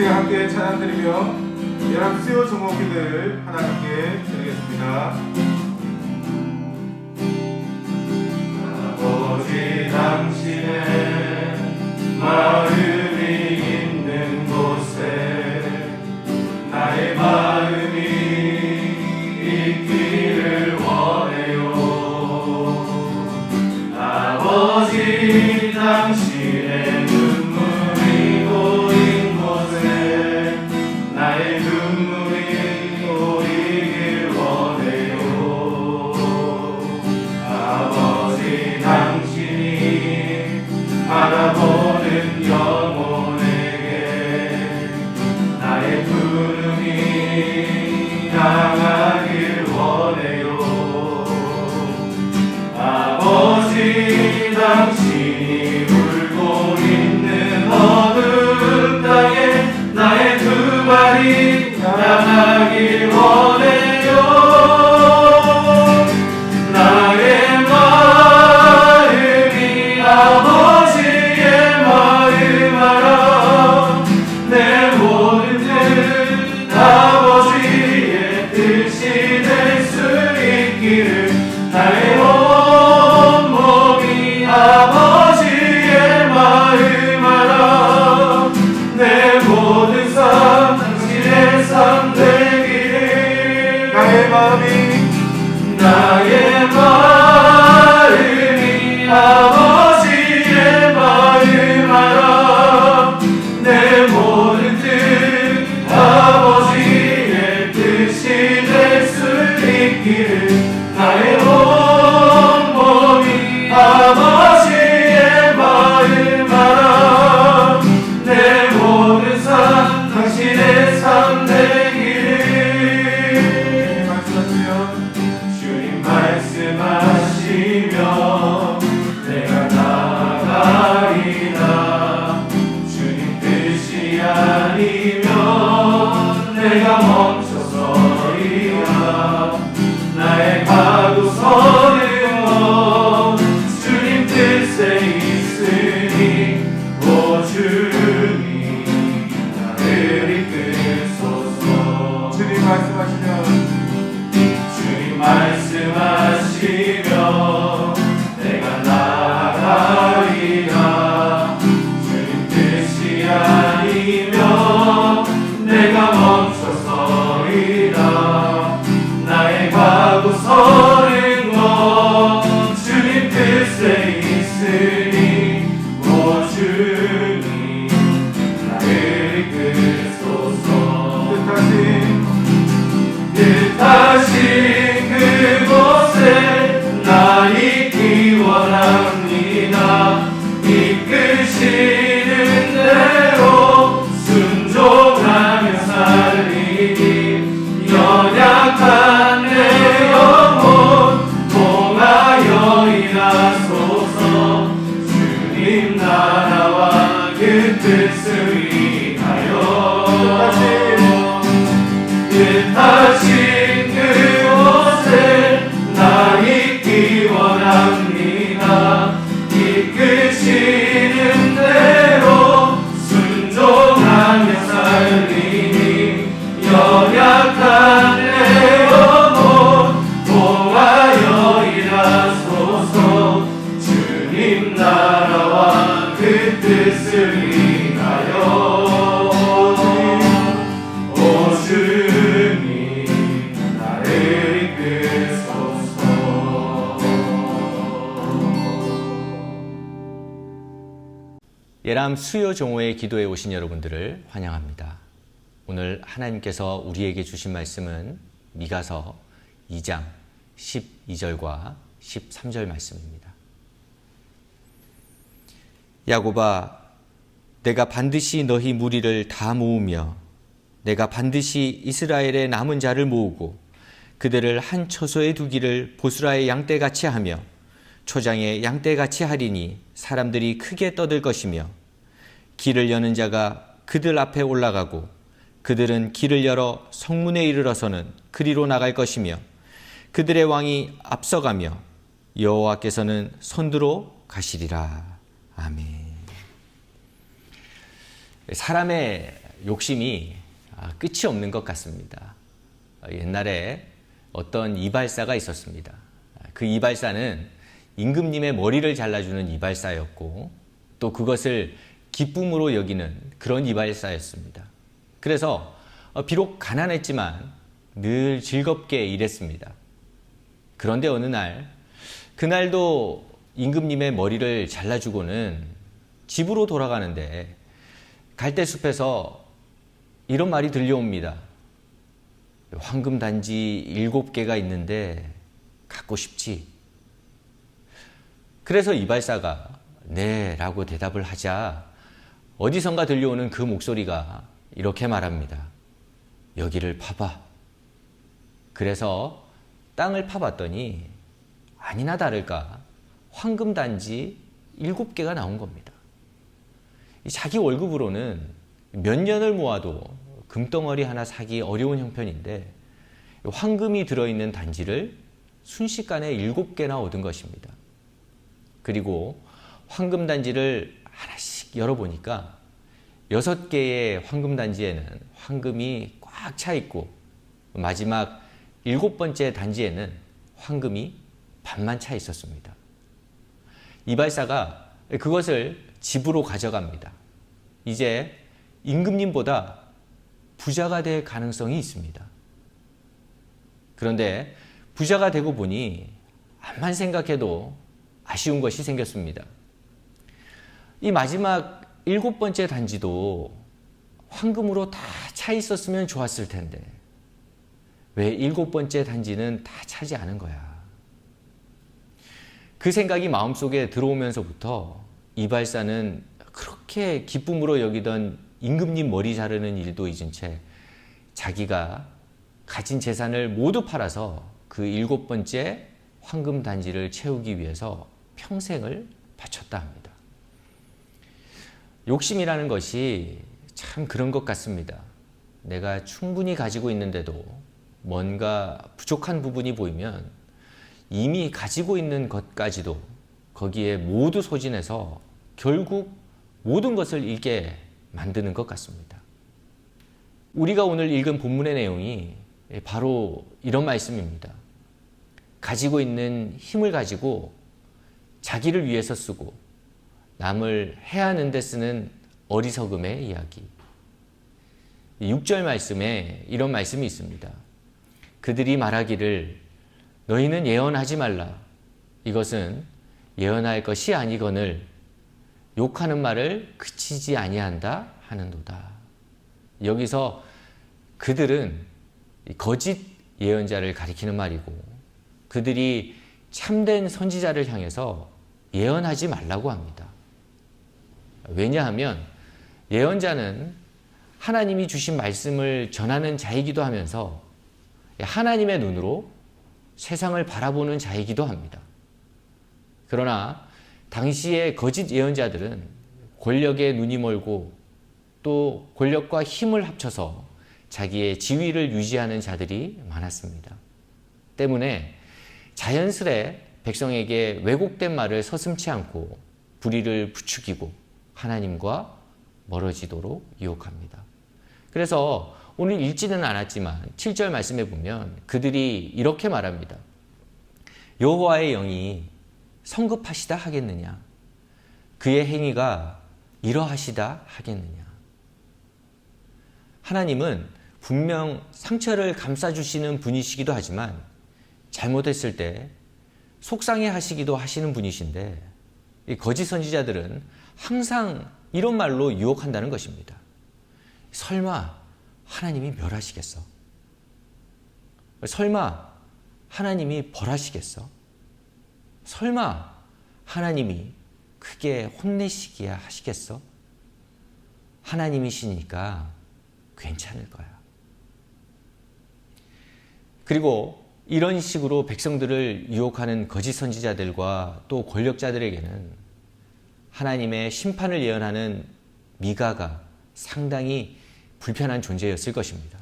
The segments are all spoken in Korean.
제가 함께 찬양 드리며 여러분 수요 종목기들 하나 함께 드리겠습니다. 주님 나 예람 수요 종호의 기도에 오신 여러분들을 환영합니다. 오늘 하나님께서 우리에게 주신 말씀은 미가서 2장 12절과 13절 말씀입니다. 야곱아 내가 반드시 너희 무리를 다 모으며 내가 반드시 이스라엘의 남은 자를 모으고 그들을 한 처소에 두기를 보스라의 양떼같이 하며 초장의 양떼같이 하리니 사람들이 크게 떠들 것이며 길을 여는 자가 그들 앞에 올라가고 그들은 길을 열어 성문에 이르러서는 그리로 나갈 것이며 그들의 왕이 앞서가며 여호와께서는 선두로 가시리라. 아멘. 사람의 욕심이 아, 끝이 없는 것 같습니다. 어, 옛날에 어떤 이발사가 있었습니다. 아, 그 이발사는 임금님의 머리를 잘라주는 이발사였고 또 그것을 기쁨으로 여기는 그런 이발사였습니다. 그래서 어, 비록 가난했지만 늘 즐겁게 일했습니다. 그런데 어느 날 그날도 임금님의 머리를 잘라주고는 집으로 돌아가는데 갈대숲에서 이런 말이 들려옵니다. 황금 단지 일곱 개가 있는데 갖고 싶지. 그래서 이발사가 네 라고 대답을 하자 어디선가 들려오는 그 목소리가 이렇게 말합니다. 여기를 파봐. 그래서 땅을 파봤더니 아니나 다를까 황금 단지 일곱 개가 나온 겁니다. 이 자기 월급으로는 몇 년을 모아도 금덩어리 하나 사기 어려운 형편인데 황금이 들어있는 단지를 순식간에 일곱 개나 얻은 것입니다. 그리고 황금 단지를 하나씩 열어보니까 여섯 개의 황금 단지에는 황금이 꽉 차 있고 마지막 일곱 번째 단지에는 황금이 반만 차 있었습니다. 이발사가 그것을 집으로 가져갑니다. 이제 임금님보다 부자가 될 가능성이 있습니다. 그런데 부자가 되고 보니 암만 생각해도 아쉬운 것이 생겼습니다. 이 마지막 일곱 번째 단지도 황금으로 다 차 있었으면 좋았을 텐데 왜 일곱 번째 단지는 다 차지 않은 거야? 그 생각이 마음속에 들어오면서부터 이발사는 그렇게 기쁨으로 여기던 임금님 머리 자르는 일도 잊은 채 자기가 가진 재산을 모두 팔아서 그 일곱 번째 황금 단지를 채우기 위해서 평생을 바쳤다 합니다. 욕심이라는 것이 참 그런 것 같습니다. 내가 충분히 가지고 있는데도 뭔가 부족한 부분이 보이면 이미 가지고 있는 것까지도 거기에 모두 소진해서 결국 모든 것을 잃게 만드는 것 같습니다. 우리가 오늘 읽은 본문의 내용이 바로 이런 말씀입니다. 가지고 있는 힘을 가지고 자기를 위해서 쓰고 남을 해하는 데 쓰는 어리석음의 이야기. 6절 말씀에 이런 말씀이 있습니다. 그들이 말하기를 너희는 예언하지 말라. 이것은 예언할 것이 아니거늘 욕하는 말을 그치지 아니한다 하는도다. 여기서 그들은 거짓 예언자를 가리키는 말이고 그들이 참된 선지자를 향해서 예언하지 말라고 합니다. 왜냐하면 예언자는 하나님이 주신 말씀을 전하는 자이기도 하면서 하나님의 눈으로 세상을 바라보는 자이기도 합니다. 그러나 당시의 거짓 예언자들은 권력에 눈이 멀고 또 권력과 힘을 합쳐서 자기의 지위를 유지하는 자들이 많았습니다. 때문에 자연스레 백성에게 왜곡된 말을 서슴치 않고 불의를 부추기고 하나님과 멀어지도록 유혹합니다. 그래서 오늘 읽지는 않았지만 7절 말씀에 보면 그들이 이렇게 말합니다. 여호와의 영이 성급하시다 하겠느냐? 그의 행위가 이러하시다 하겠느냐? 하나님은 분명 상처를 감싸주시는 분이시기도 하지만 잘못했을 때 속상해 하시기도 하시는 분이신데 이 거짓 선지자들은 항상 이런 말로 유혹한다는 것입니다. 설마 하나님이 멸하시겠어? 설마 하나님이 벌하시겠어? 설마 하나님이 크게 혼내시기야 하시겠어? 하나님이시니까 괜찮을 거야. 그리고 이런 식으로 백성들을 유혹하는 거짓 선지자들과 또 권력자들에게는 하나님의 심판을 예언하는 미가가 상당히 불편한 존재였을 것입니다.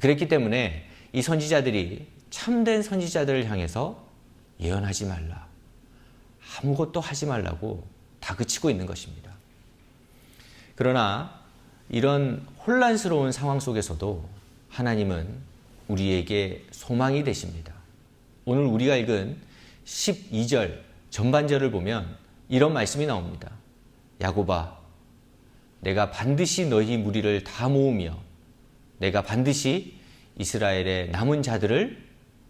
그랬기 때문에 이 선지자들이 참된 선지자들을 향해서 예언하지 말라. 아무것도 하지 말라고 다그치고 있는 것입니다. 그러나 이런 혼란스러운 상황 속에서도 하나님은 우리에게 소망이 되십니다. 오늘 우리가 읽은 12절 전반절을 보면 이런 말씀이 나옵니다. 야고바, 내가 반드시 너희 무리를 다 모으며 내가 반드시 이스라엘의 남은 자들을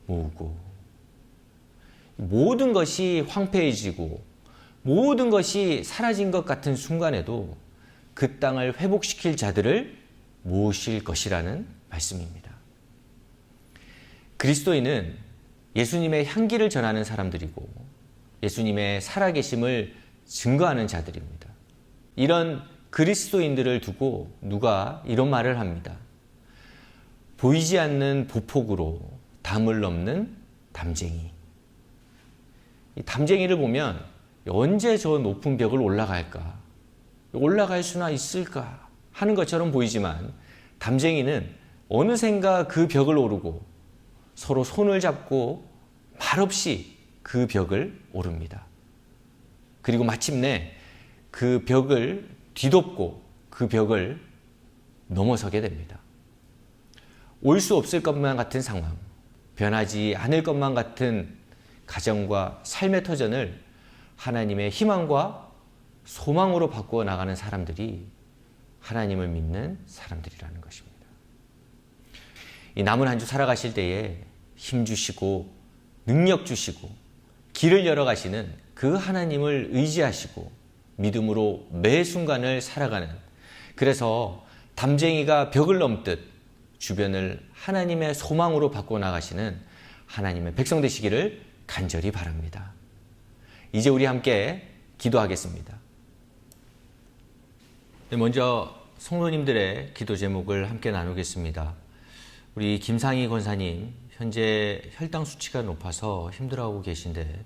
모으고 모든 것이 황폐해지고 모든 것이 사라진 것 같은 순간에도 그 땅을 회복시킬 자들을 모으실 것이라는 말씀입니다. 그리스도인은 예수님의 향기를 전하는 사람들이고 예수님의 살아계심을 증거하는 자들입니다. 이런 그리스도인들을 두고 누가 이런 말을 합니다. 보이지 않는 보폭으로 담을 넘는 담쟁이. 이 담쟁이를 보면 언제 저 높은 벽을 올라갈까? 올라갈 수나 있을까? 하는 것처럼 보이지만 담쟁이는 어느샌가 그 벽을 오르고 서로 손을 잡고 말없이 그 벽을 오릅니다. 그리고 마침내 그 벽을 뒤덮고 그 벽을 넘어서게 됩니다. 올 수 없을 것만 같은 상황, 변하지 않을 것만 같은 가정과 삶의 터전을 하나님의 희망과 소망으로 바꾸어 나가는 사람들이 하나님을 믿는 사람들이라는 것입니다. 이 남은 한 주 살아가실 때에 힘 주시고 능력 주시고 길을 열어 가시는 그 하나님을 의지하시고 믿음으로 매 순간을 살아가는 그래서 담쟁이가 벽을 넘듯 주변을 하나님의 소망으로 바꿔 나가시는 하나님의 백성 되시기를 간절히 바랍니다. 이제 우리 함께 기도하겠습니다. 네, 먼저 성도님들의 기도 제목을 함께 나누겠습니다. 우리 김상희 권사님 현재 혈당 수치가 높아서 힘들어하고 계신데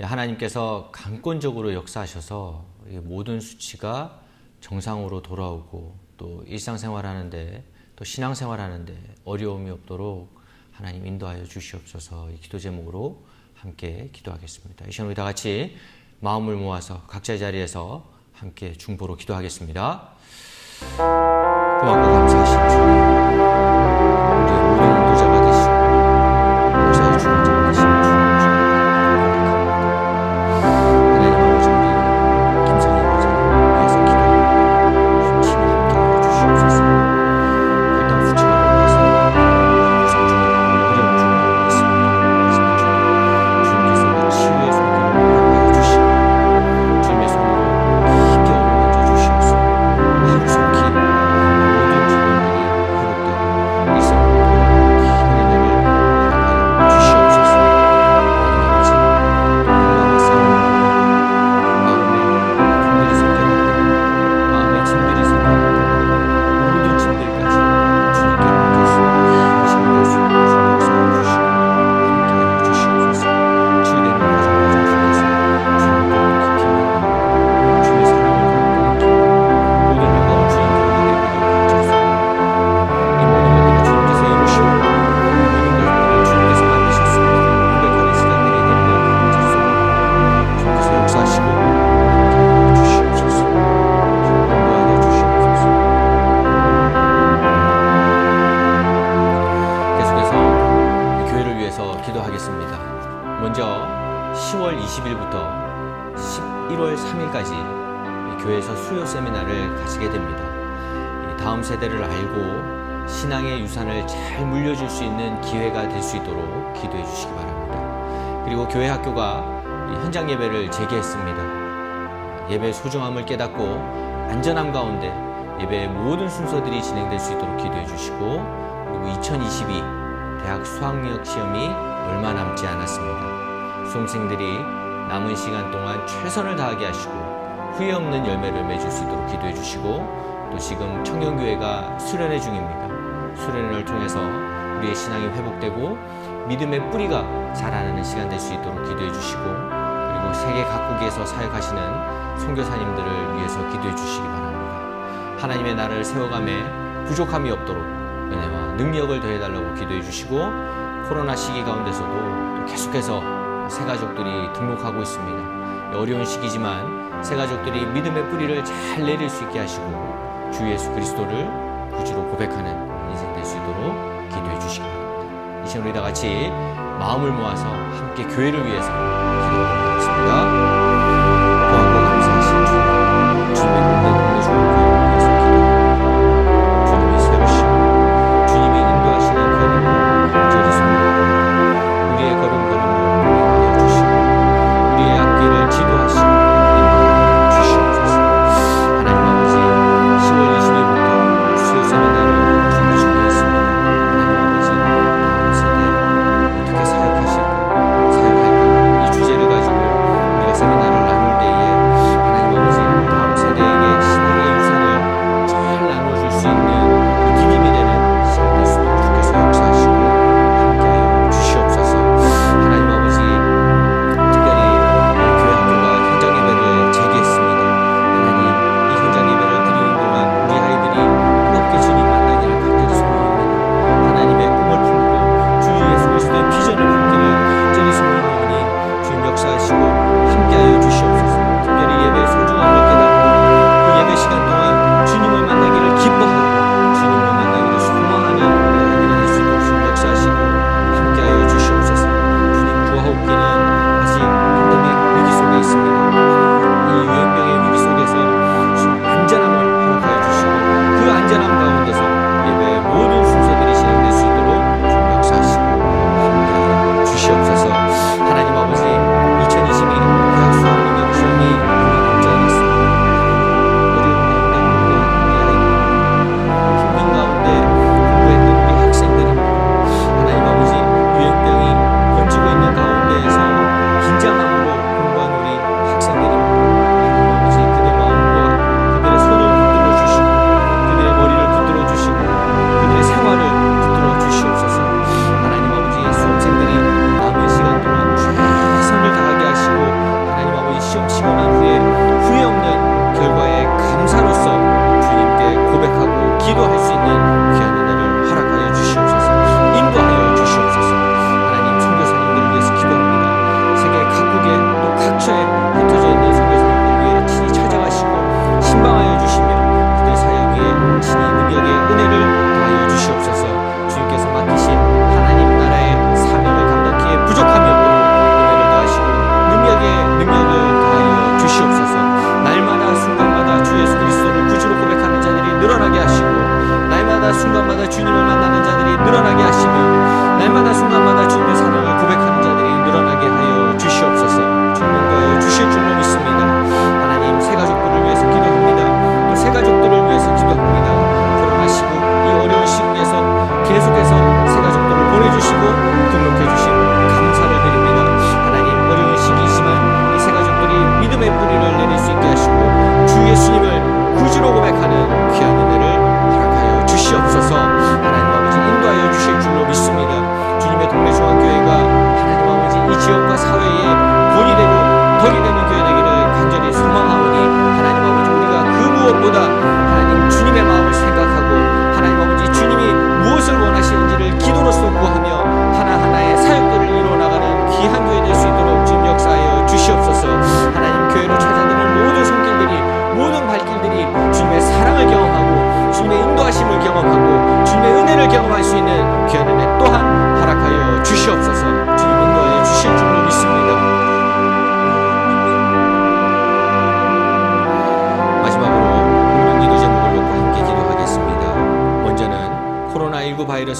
하나님께서 강권적으로 역사하셔서 모든 수치가 정상으로 돌아오고 또 일상생활 하는데 또 신앙생활 하는데 어려움이 없도록 하나님 인도하여 주시옵소서 이 기도 제목으로 함께 기도하겠습니다. 이 시간 우리 다 같이 마음을 모아서 각자 자리에서 함께 중보로 기도하겠습니다. 고맙고 감사하신 주 교회 학교가 이 현장 예배를 재개했습니다. 예배의 소중함을 깨닫고 안전함 가운데 예배의 모든 순서들이 진행될 수 있도록 기도해 주시고 그리고 2022 대학 수학력 시험이 얼마 남지 않았습니다. 수험생들이 남은 시간 동안 최선을 다하게 하시고 후회 없는 열매를 맺을 수 있도록 기도해 주시고 또 지금 청년교회가 수련회 중입니다. 수련회를 통해서 우리의 신앙이 회복되고 믿음의 뿌리가 자라나는 시간 될 수 있도록 기도해 주시고 그리고 세계 각국에서 사역하시는 선교사님들을 위해서 기도해 주시기 바랍니다. 하나님의 나라를 세워감에 부족함이 없도록 은혜와 능력을 더해달라고 기도해 주시고 코로나 시기 가운데서도 계속해서 새 가족들이 등록하고 있습니다. 어려운 시기지만 새 가족들이 믿음의 뿌리를 잘 내릴 수 있게 하시고 주 예수 그리스도를 구주로 고백하는 인생 될 수 있도록 기도해 주시기 바랍니다. 이 시간 우리 다 같이 마음을 모아서 함께 교회를 위해서 기도하겠습니다.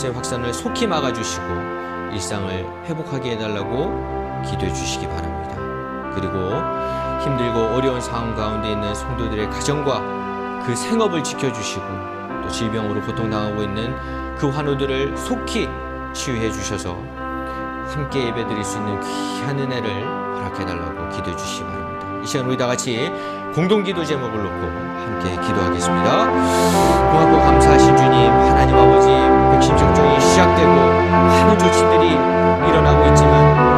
바이러스의 확산을 속히 막아주시고 일상을 회복하게 해달라고 기도해 주시기 바랍니다. 그리고 힘들고 어려운 상황 가운데 있는 성도들의 가정과 그 생업을 지켜주시고 또 질병으로 고통당하고 있는 그 환우들을 속히 치유해 주셔서 함께 예배 드릴 수 있는 귀한 은혜를 허락해 달라고 기도해 주시기 바랍니다. 이 시간 우리 다 같이 공동 기도 제목을 놓고 함께 기도하겠습니다. 고맙고 감사하신 주님, 하나님 아버지, 김정종이 시작되고 많은 조치들이 일어나고 있지만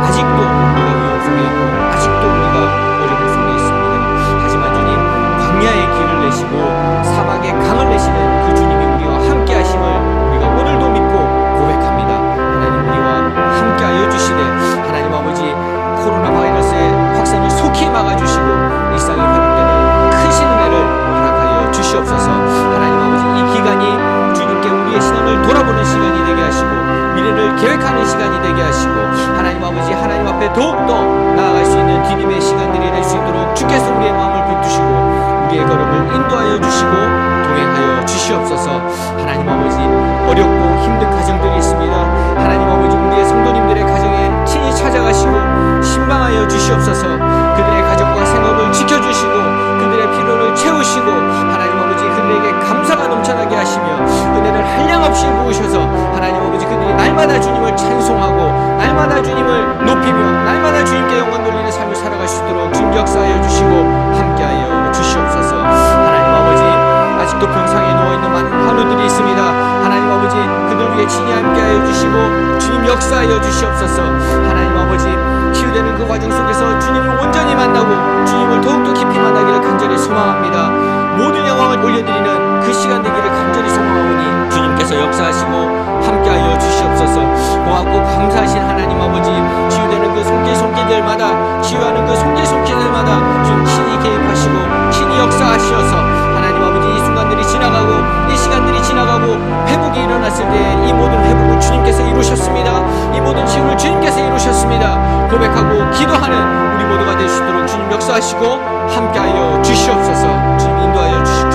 아직도 우리가 위험 속에 있고 아직도 우리가 어려움 속에 있습니다. 하지만 주님 광야의 길을 내시고 사막의 강을 내시는 그 주님이 우리와 함께 하심을 우리가 오늘도 믿고 고백합니다. 하나님 우리와 함께 하여 주시되 하나님 아버지 코로나 바이러스의 확산을 속히 막아주시고 일상이 회복되는 큰 신뢰를 허락하여 주시옵소서. 더욱더 나아갈 수 있는 디딤의 시간들이 될 수 있도록 주께서 우리의 마음을 붙드시고 우리의 걸음을 인도하여 주시고 동행하여 주시옵소서. 하나님 아버지 어렵고 힘든 가정들이 있습니다. 하나님 아버지 우리의 성도님들의 가정에 친히 찾아가시고 신방하여 주시옵소서. 그들의 가정과 생업을 지켜주시고 그들의 필요를 채우시고 하나님 아버지 그들에게 감사가 넘쳐나게 하시며 은혜를 한량없이 부으셔서 하나님 아버지 그들이 날마다 주님을 찬송하고 날마다 주님을 높이며 날마다 주님께 영광 돌리는 삶을 살아갈 수 있도록 주님 역사하여 주시고 함께하여 주시옵소서. 하나님 아버지 아직도 병상에 누워있는 많은 환우들이 있습니다. 하나님 아버지 그들 위해 친히 함께하여 주시고 주님 역사하여 주시옵소서. 하나님 아버지 치유되는 그 과정 속에서 주님을 온전히 만나고 주님을 더욱더 깊이 만나기를 간절히 소망합니다. 모든 영광을 올려드리는 그 시간 되기를 간절히 소망하오 니 주님께서 역사하시고 함께하여 주시옵소서. 고맙고 감사하신 하나님 아버지 치유되는 그 손길 손길들마다 치유하는 그 손길 손길들마다 주님 친히 개입하시고 친히 역사하시어서 하나님 아버지 이 순간들이 지나가고 이 시간들이 지나가고 회복이 일어났을 때 이 모든 회복을 주님께서 이루셨습니다. 이 모든 치유를 주님께서 이루셨습니다. 고백하고 기도하는 우리 모두가 될 수 있도록 주님 역사하시고 함께하여 주시옵소서. 주님 인도하여 믿